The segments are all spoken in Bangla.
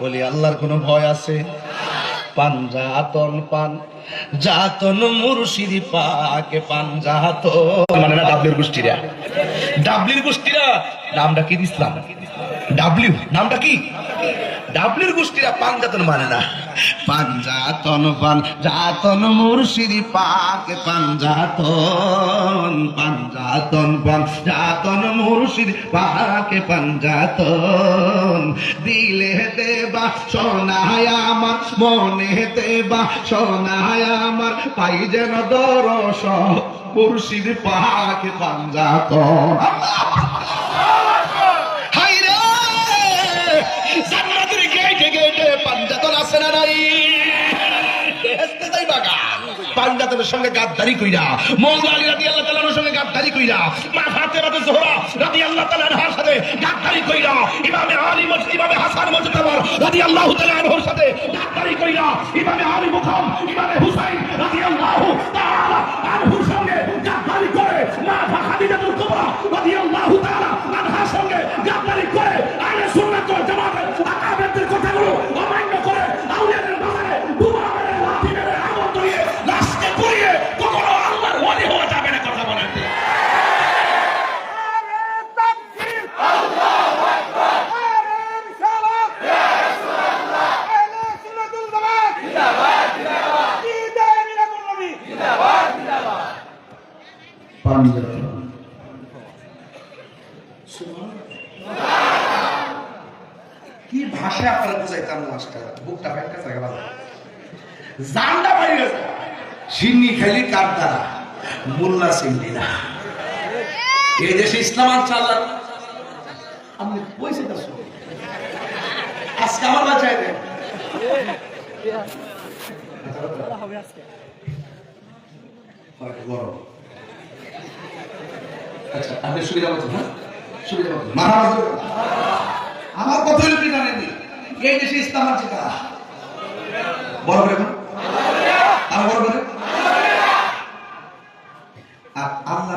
বলি আল্লাহর কোনো ভয় আছে? পান জাতন পান জাতন মুর্শিদি পাকে পান জাতন। মানে না ডাবলির গোষ্ঠীরা। ডাবলির গোষ্ঠীরা? নামটা কি দিছিলাম ডাবলিউ নামটা কি? ডাবলির গোষ্ঠীরা পান জাতন মানে না। পান জাতন পান জাতন মুর্শিদি পাকে পান জাতন পান জাতন পান জাতন মুর্শিদি পাকে পান জাতন। দিলে দেবা সোনায় আমার মনে দেবা সোনায় আমার পাই যেন দরস মুর্শিদ পাকে পান পাঞ্জাতনের সঙ্গে গাদ্দারি কইরা, মৌলা আলী রাদি আল্লাহ তালার সঙ্গে গাদ্দারি কইরা, মা ফাতেমাতে জোহরা রাদি আল্লাহ তালার সাথে গাদ্দারি কইরা, ইমামে আলী মসজিদ ইমামে হাসান মুজতাবা রাদি আল্লাহ তালার সাথে গাদ্দারি কইরা, ইমামে আলী মুখাম, ইমামে হুসাইন রাদি আল্লাহ তাআলা সঙ্গে গাদ্দারি করে, মা খাদিজাতুল কুবরা রাদি আল্লাহ তাআলা সঙ্গে গাদ্দারি করে আহলে সুন্নাত ওয়াল জামাতের আকাবেরদের কথাগুলো অমান্য করে আউলিয়াদের বাজারে ডুবা মেরে লাঠি মেরে আগুন ধরিয়ে লাশকে পুড়িয়ে কখনো আল্লাহর ওয়ালি হওয়া যাবে না কথা বলেন কি ভাষায় আপনারা বুঝাইতাম মাস্টার বুকটা ফেটকা থাকে ভালো জানটা পারি গেছে সিন্নি খাইলি কার দ্বারা মোল্লা না। এই দেশে ইসলাম আর চালান আপনি পয়সা আজকে আমার বাঁচাই দেন। আচ্ছা আপনি সুবিধা মতো হ্যাঁ? সুবিধা মতো। আমার কথা ইসলাম আছে বড় করে। বড় আর আল্লাহ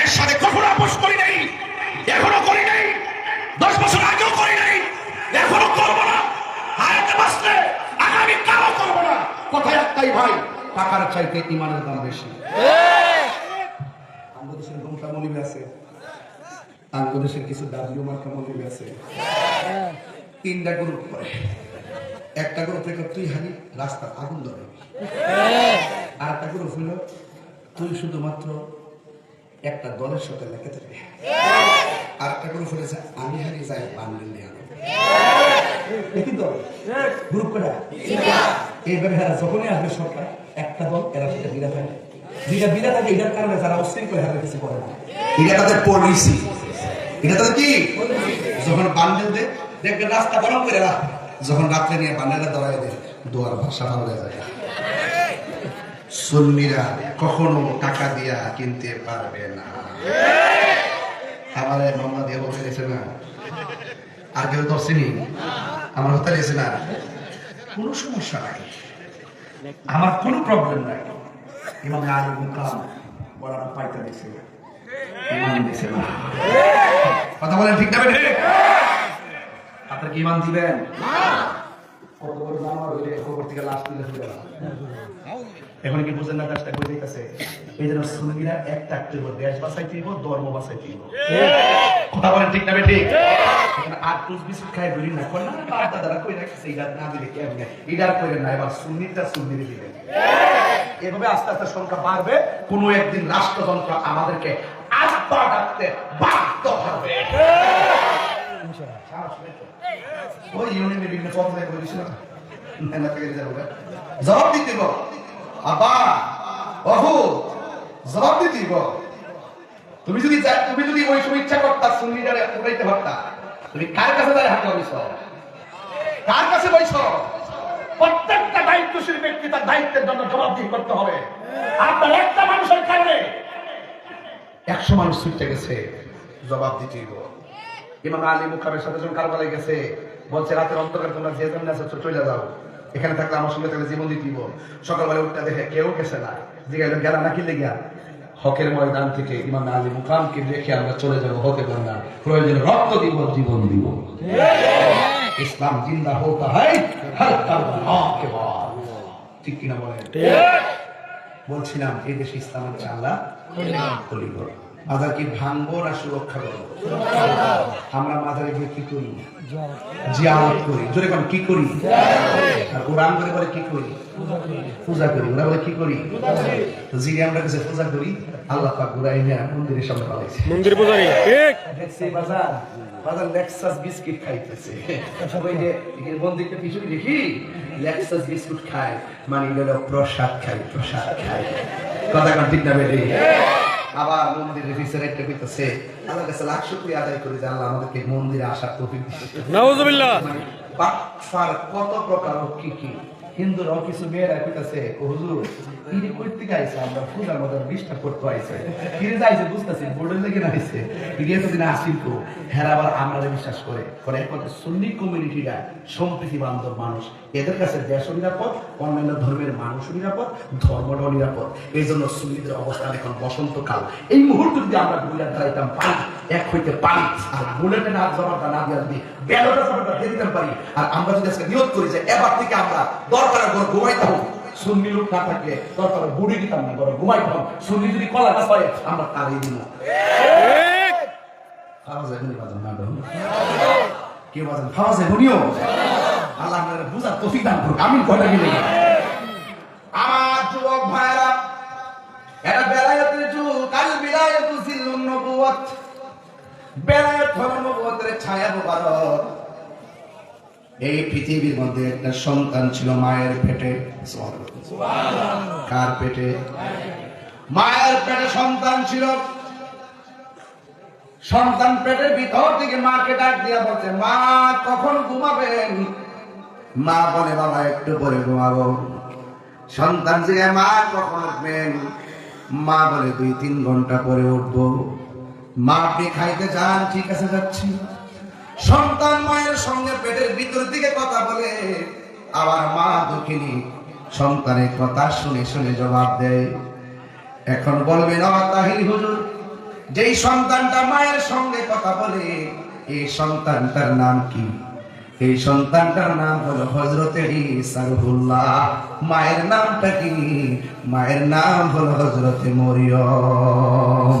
এর সাথে কখনো আপোষ করি নাই, এখনও করি নাই, দশ বছর আগেও করি নাই, এখনও করব না। হায়াতে বাঁচলে আগামী কালও করব না। কথা একটাই ভাই? টাকার চাইতে ইমানের দাম বেশি। আমাদের দেশের ঘুমটা মলিবে আছে। আমাদের দেশের কিছু ডাব্লিউ মার্কা মলিবে আছে। তিনটা গ্রুপ করে একটা গ্রুপ থেকে তুই হানি রাস্তার আগুন ধরে। আর একটা গ্রুপ হইল তুই শুধুমাত্র একটা দলের সাথে লেগে থাকবে আর একটা গ্রুপ আমি হারি যাই বান্ডিল নিয়ে আনো গ্রুপ করা। এইবারে এরা যখনই আসবে সরকার, একটা দল এরা বিরা থাকে যেটা বিরা থাকে, এটার কারণে যারা হাতে কিছু করে না। এটা তাদের পলিসি এটা তাদের কি? যখন বান্ডেল দে দেখবেন রাস্তা গরম করে রাখ যখন রাত্রে নিয়ে বান্ডেলটা দৌড়াই দে দোয়ার ভাষা হয়ে যায়। সুন্নিরা কখনো টাকা দিয়া কিনতে পারবে না। আমার মামা দিয়ে বলতে গেছে না, আর কেউ দর্শিনি আমার হতে গেছে না। কোনো সমস্যা নাই। আমার কোনো প্রবলেম নাই। ইমাম আলী মুকাম বড় পাইতে দিছে কথা বলেন ঠিক না আপনার কি ইমান দিবেন? এখন কি বুঝেন না কাজটা করে দিতেছে? এই এক দেশ ধর্ম কথা বলেন ঠিক না ঠিক? কোন এবার এভাবে আস্তে আস্তে সংখ্যা বাড়বে, কোন একদিন রাষ্ট্রযন্ত্র আমাদেরকে আব্বা ডাকতে বাধ্য হবে। ওই ইউনিয়নের বিভিন্ন পথে যাবে জবাব দিতে আবা বাহু জবাব দিতে তুমি যদি তুমি যদি ওই সময় ইচ্ছা করতা সুন্নিটারে উঠাইতে পারতা, তুমি কার কাছে দাঁড়িয়ে হাত লাগাইছ কার কাছে বইছ? প্রত্যেকটা দায়িত্বশীল ব্যক্তি তার দায়িত্বের জন্য জবাবদিহি করতে হবে। আপনার একটা মানুষের কারণে একশো মানুষ ছুটতে গেছে। জবাব দিতে ইমাম আলী মুখামের সাথে যখন কারবালায় গেছে বলছে রাতের অন্ধকার তোমরা যে জন্য আছো চলে যাও। এখানে থাকলে আমার সঙ্গে থাকলে জীবন দিতে হইব। সকালবেলা উঠতে দেখে কেউ গেছে না। জিগাইল গেলা নাকি লেগিয়া? হকের ময়দান থেকে ইমাম আলী মুকামকে রেখে আমরা চলে যাব হকের ময়দান। প্রয়োজনে রক্ত দিব জীবন দিব। ইসলাম জিন্দা হোতা হয় হর কারবালা কে বাদ ঠিক কিনা বলেন? বলছিলাম এই দেশে ইসলামের চাল্লা কলিগড় মাদার কি ভাঙবো না সুরক্ষা করব আমরা মাদারে গিয়ে কি করি? জিয়ারত করি। জোরে কোন কি করি? আর কোরআন করে বলে কি করি? পূজা করি। ওরা বলে কি করি? জিগে আমরা কাছে পূজা করি আল্লাহ পাক মন্দিরের সামনে পালাইছে। মন্দির পূজারি ঠিক। দেখছি বাজার বাজার লেক্সাস বিস্কিট খাইতেছে। ওই যে মন্দিরটা পিছনে দেখি? লেক্সাস বিস্কুট খায়। মানে এটা প্রসাদ খায় প্রসাদ খায়। কথা কান ঠিক না বেটে? আবার মন্দিরের পিছনে একটা কইতেছে আল্লাহ কাছে লাখ শুকরিয়া আদায় করি যে আল্লাহ আমাদেরকে মন্দিরে আসার তৌফিক দিয়েছে নাউজুবিল্লাহ। মানে বাটফার কত প্রকার ও কি কি। হিন্দুরাও কিছু মেয়েরা কইতাছে হুজুর, ইনি থেকে আইছে আমরা পূজার মধ্যে ডিস্টার্ব করতে আইছে। ফিরে যাইছে, বুঝতাছি, বোর্ডের লেগে না আইছে ইনি এতদিন আসিল তো হেরা আবার আমরা বিশ্বাস করে। করে একমাত্র সুন্নি কমিউনিটিরা সম্প্রীতি বান্ধব মানুষ। এদের কাছে দেশও নিরাপদ, অন্যান্য ধর্মের মানুষও নিরাপদ, ধর্মটাও নিরাপদ। এই জন্য সুন্নিদের অবস্থান এখন বসন্তকাল। এই মুহূর্তে যদি আমরা বুলেট দাঁড়াইতাম পারি এক হইতে পারি। আর বুলেটে না জবাবটা না দিয়ে জবাবটা দিয়ে দিতে পারি। আর আমরা যদি আজকে নিয়োগ করি যে এবার থেকে আমরা দরকারের ঘর ঘুমাইতাম সুন্নি লোক না থাকলে বুড়ি দিতাম না, ঘরে সুন্নি যদি কলা আমরা না দান করুক। আমি কয়টা আমার যুবক ভাইরা এই পৃথিবীর মধ্যে একটা সন্তান ছিল মায়ের পেটে। কার পেটে? মায়ের পেটে সন্তান ছিল। সন্তান পেটের ভিতর থেকে মাকে ডাক দিয়া বলছে, মা, কখন ঘুমাবেন? মা বলে, বাবা, একটু পরে ঘুমাবো। সন্তান যে, মা, কখন উঠবেন? মা বলে দুই তিন ঘণ্টা পরে উঠবো। মা আপনি খাইতে যান, ঠিক আছে যাচ্ছি। সন্তান মায়ের সঙ্গে পেটের ভিতর দিকে কথা বলে, আবার মা দুঃখিনী সন্তানের কথা শুনে শুনে জবাব দেয়। এখন বলবেন তাহির হুজুর, যেই সন্তানটা মায়ের সঙ্গে কথা বলে, এই সন্তানটার নাম কি? এই সন্তানটার নাম হলো হজরতে মায়ের নামটা কি? মায়ের নাম হলো হজরতে মরিয়ম।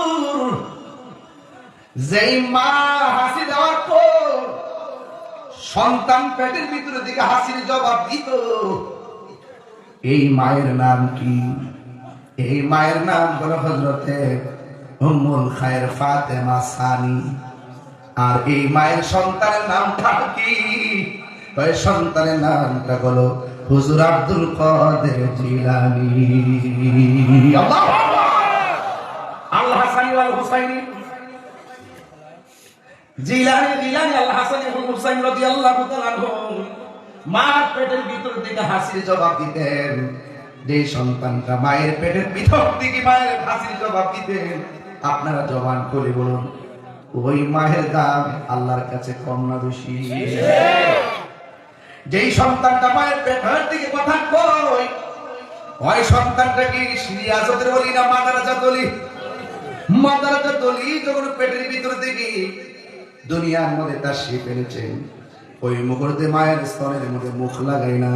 যেই মা হাসি দেওয়ার পর সন্তান পেটের ভিতরে দিকে হাসির জবাব দিত, এই মায়ের নাম কি? এই মায়ের নাম হলো হজরতে উম্মুল খায়ের ফাতেমা সানি। আর এই মায়ের সন্তানের নামটা কি? ওই সন্তানের নামটা হলো হুজুর আব্দুল কাদের জিলানি। আল্লাহু আল্লাহ হাসানি ওয়াল হুসাইনি আপনারা জবান করে বলুন, ওই মায়ের দাম আল্লাহর কাছে কম না বেশি? যেই সন্তানটা মায়ের পেটের দিকে কথা কই ওই সন্তানটা কি সিরিয়াজতের বলি না মাদারাজা দলি মাদারাজা দলি যখন পেটের ভিতর থেকে দুনিয়ার মধ্যে তার সে পেরেছেন ওই মুহূর্তে মায়ের স্তনের মধ্যে মুখ লাগাই না।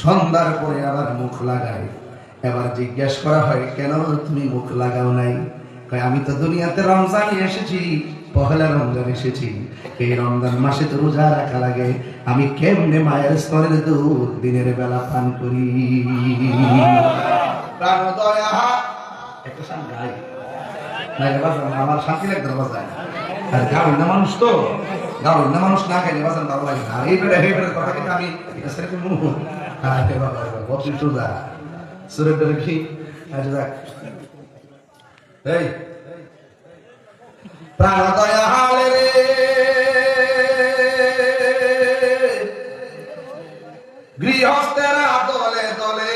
সন্ধ্যার পরে আবার মুখ লাগাই এবার জিজ্ঞেস করা হয়, কেন তুমি মুখ লাগাও নাই? আমি তো দুনিয়াতে রমজানে এসেছি, পহেলা রমজান এসেছি। এই রমজান মাসে তো রোজা রাখা লাগে। আমি কেমনে মায়ের স্তরের দুধ দিনের বেলা পান করি? একটা আমার শান্তি লাগতো না, বাজান। আর গাড়ি না মানুষ তো। গাড়ি না মানুষ না খাইলে ভালো লাগে না। এই এই কথা কিন্তু আমি কি দেখ। এই দলে দলে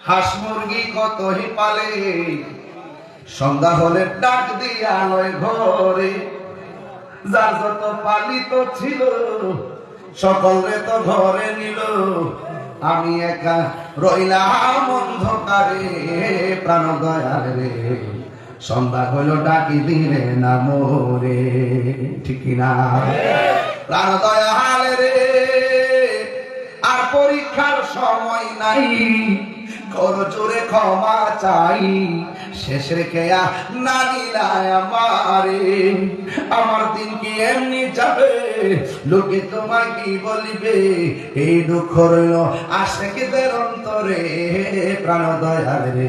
হাঁস মুরগি পালে? সন্ধ্যা হলে ডাক দিয়া লয় ঘরে। যার যত পালিত ছিল, সকলে তো ঘরে নিল। আমি একা রইলাম অন্ধকারে প্রাণ দয়াল রে। সন্ধ্যা হইল ডাকি দিলে না মোরে। ঠিক না প্রাণ দয়াল রে, আর পরীক্ষার সময় নাই। কর জোরে ক্ষমা চাই। শেষ রেখে আমারে। আমার দিন কি এমনি যাবে? লোকে তোমায় কি বলিবে? এই দুঃখ রইল আশেকেদের অন্তরে প্রাণ দয়াল রে।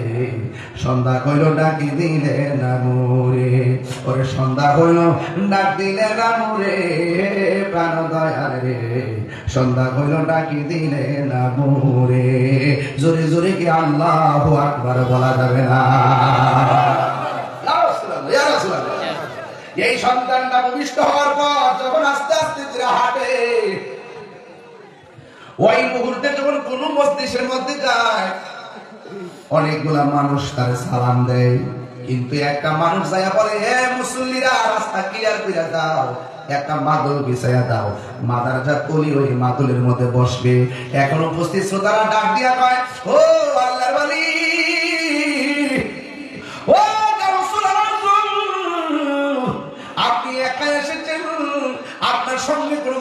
সন্ধ্যা কইল, ডাকি দিলে না মোরে। ওরে সন্ধ্যা হইল ডাক দিলে না মোরে প্রাণ দয়াল রে। সন্ধ্যা হইল, ডাকি দিলে না মোরে। জোরে জোরে কি আল্লাহ আকবার বলা যাবে না। এই সন্তানটা ভূমিষ্ঠ হওয়ার পর যখন আস্তে আস্তে হাঁটে, ওই মুহূর্তে যখন কোন মস্তিষ্কের মধ্যে যায়, অনেকগুলা মানুষ তার সালাম দেয়। কিন্তু একটা মানুষ যাইয়া বলে, হে মুসল্লিরা, রাস্তা ক্লিয়ার করে দাও। একটা মাদল বিছাইয়া দাও। মাদার যা কলি ওই মাদলের মধ্যে বসবে। এখন উপস্থিত শ্রোতারা ডাক দিয়া কয়, ও আল্লাহর বালি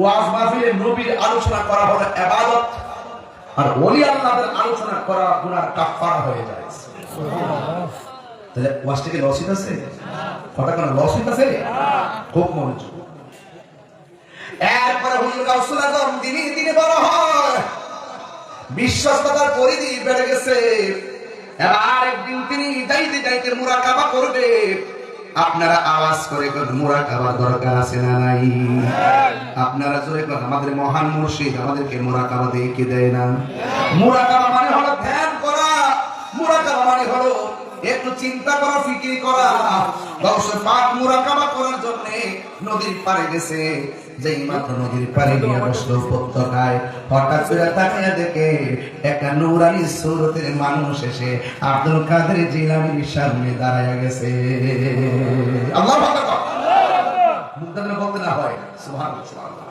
ওয়াজ মাহফিলে নবীর আলোচনা করা হলো ইবাদত আর ওলি আল্লাহর আলোচনা করা গুনার কাফারা হয়ে যায়। তাহলে ওয়াজ থেকে লসিত আছে কথা কোনো লসিত আছে খুব মনোযোগ। এরপরে হুজুর গাউসুল আজম দিনে দিনে বড় হয়। বিশ্বস্ততার পরিধি বেড়ে গেছে। এবার একদিন তিনি যাইতে যাইতে মুরাকাবা করবে। আপনারা আওয়াজ করে কোন খাবার দরকার আছে না নাই? আপনারা জোরে কোন, আমাদের মহান মুর্শিদ আমাদেরকে মোরা খাওয়া দিয়ে দেয় না। মোরা খাওয়া মানে হলো ধ্যান করা। মোরা খাওয়া মানে হলো একটু চিন্তা করা, ফিকির করা। দর্শক পাক মুরাকাবা করার জন্য নদীর পাড়ে গেছে। যেই মাত্র নদীর পারে গিয়ে বসল উপত্যকায়, হঠাৎ করে তাকিয়ে দেখে একটা নুরানি সুরতের মানুষ এসে আব্দুল কাদের জিলানির সামনে দাঁড়ায় গেছে। আল্লাহ বলতে না হয়। সুবহানাল্লাহ।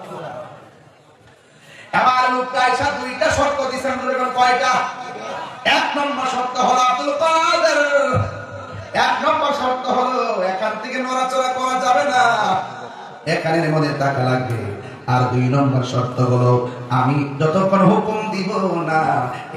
এবার লোকটা এসে দুইটা শর্ত দিচ্ছেন কয়টা? এক নম্বর শর্ত হলো আব্দুল কাদের। এক নম্বর শর্ত হলো এখান থেকে নড়াচড়া করা যাবে না। এখানের মধ্যে টাকা লাগবে। আর দুই নম্বর শর্ত হলো, আমি যতক্ষণ হুকুম দিব না,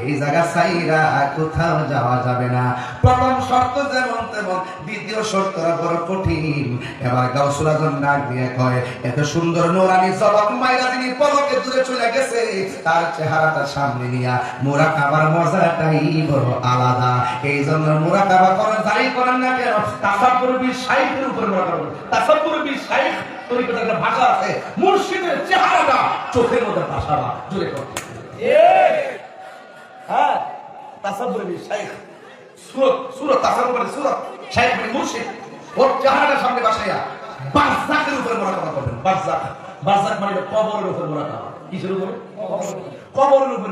এই জায়গা সাইরা কোথাও যাওয়া যাবে না। প্রথম শর্ত যেমন তেমন, দ্বিতীয় শর্তটা বড় কঠিন। এবার গাউসুল আজম ডাক দিয়ে কয়, এত সুন্দর নোরানি জবাব মাইরা তিনি পলকে দূরে চলে গেছে, তার চেহারাটা সামনে নিয়া, মোরা খাবার মজাটাই বড় আলাদা। এই জন্য মোরা খাবার করেন যাই করেন না কেন, তাসাব্বুর বি শাইখের উপর মোরা করবেন তাসাব্বুর বি শাইখ তরিকতার একটা ভাষা আছে মুর্শিদের চেহারাটা চোখের মধ্যে ভাষা জুড়ে কর। হ্যাঁ তাসাব্বুর বি শাইখ। সুরত সুরত তাসাব্বুর মানে সুরত। শাইখ মানে মুর্শিদ। ওর চেহারাটা সামনে বাসাইয়া বারজাকের উপরে মোরা করবেন বারজাক। বারজাক মানে কবরের উপর মোরা এরপরে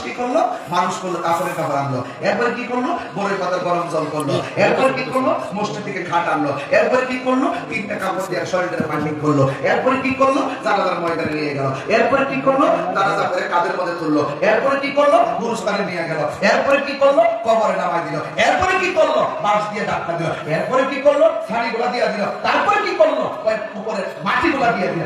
কি করল? মানুষ জল করল। কি করল? থেকে খাট আনলো। এরপরে কি করল? তিনটা কাপড় দিয়ে শরীরটা বান্ডিং করল এরপরে কি করল? জানাজার ময়দানে নিয়ে গেল। এরপরে কি করল? জানাজা কাদের মধ্যে তুললো। এরপরে কি করল? গুরুস্থানে নিয়ে গেল। এরপরে কি করল? কবরে নামাই দিল। এরপরে কি করল? বাঁশ দিয়ে ধাক্কা দিল। এরপরে কি করল? ছানি গুলা দিয়ে দিল। তারপরে কি করল? কয়েক মাটি গুলা দিয়ে দিল।